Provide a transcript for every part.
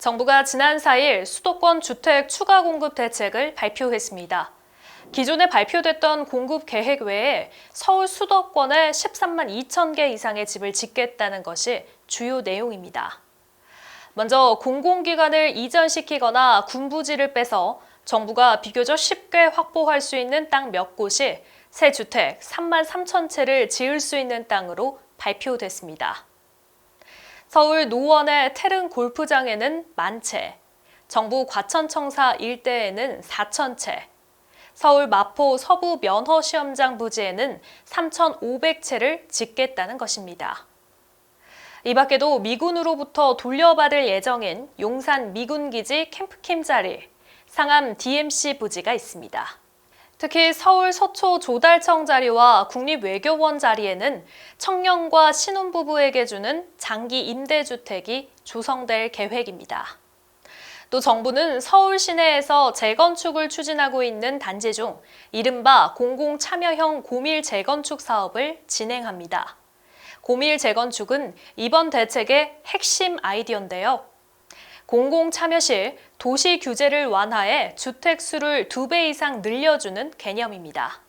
정부가 지난 4일 수도권 주택 추가 공급 대책을 발표했습니다. 기존에 발표됐던 공급 계획 외에 서울 수도권에 13만 2천 개 이상의 집을 짓겠다는 것이 주요 내용입니다. 먼저 공공기관을 이전시키거나 군부지를 빼서 정부가 비교적 쉽게 확보할 수 있는 땅 몇 곳이 새 주택 3만 3천 채를 지을 수 있는 땅으로 발표됐습니다. 서울 노원의 태릉 골프장에는 만 채, 정부 과천청사 일대에는 4천 채, 서울 마포 서부 면허 시험장 부지에는 3,500채를 짓겠다는 것입니다. 이 밖에도 미군으로부터 돌려받을 예정인 용산 미군기지 캠프킴 자리, 상암 DMC 부지가 있습니다. 특히 서울 서초 조달청 자리와 국립외교원 자리에는 청년과 신혼부부에게 주는 장기 임대주택이 조성될 계획입니다. 또 정부는 서울 시내에서 재건축을 추진하고 있는 단지 중 이른바 공공참여형 고밀 재건축 사업을 진행합니다. 고밀 재건축은 이번 대책의 핵심 아이디어인데요. 공공참여 시 도시 규제를 완화해 주택 수를 두 배 이상 늘려주는 개념입니다.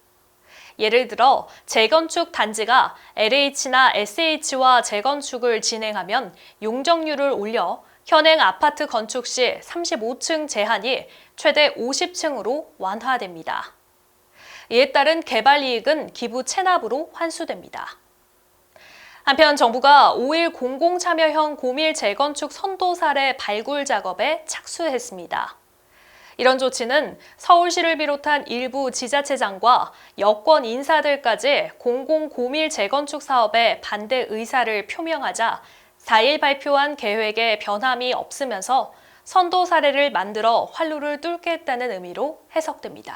예를 들어 재건축 단지가 LH나 SH와 재건축을 진행하면 용적률을 올려 현행 아파트 건축 시 35층 제한이 최대 50층으로 완화됩니다. 이에 따른 개발 이익은 기부 체납으로 환수됩니다. 한편 정부가 5일 공공참여형 고밀 재건축 선도 사례 발굴 작업에 착수했습니다. 이런 조치는 서울시를 비롯한 일부 지자체장과 여권 인사들까지 공공 고밀 재건축 사업에 반대 의사를 표명하자 4일 발표한 계획에 변함이 없으면서 선도 사례를 만들어 활로를 뚫겠다는 의미로 해석됩니다.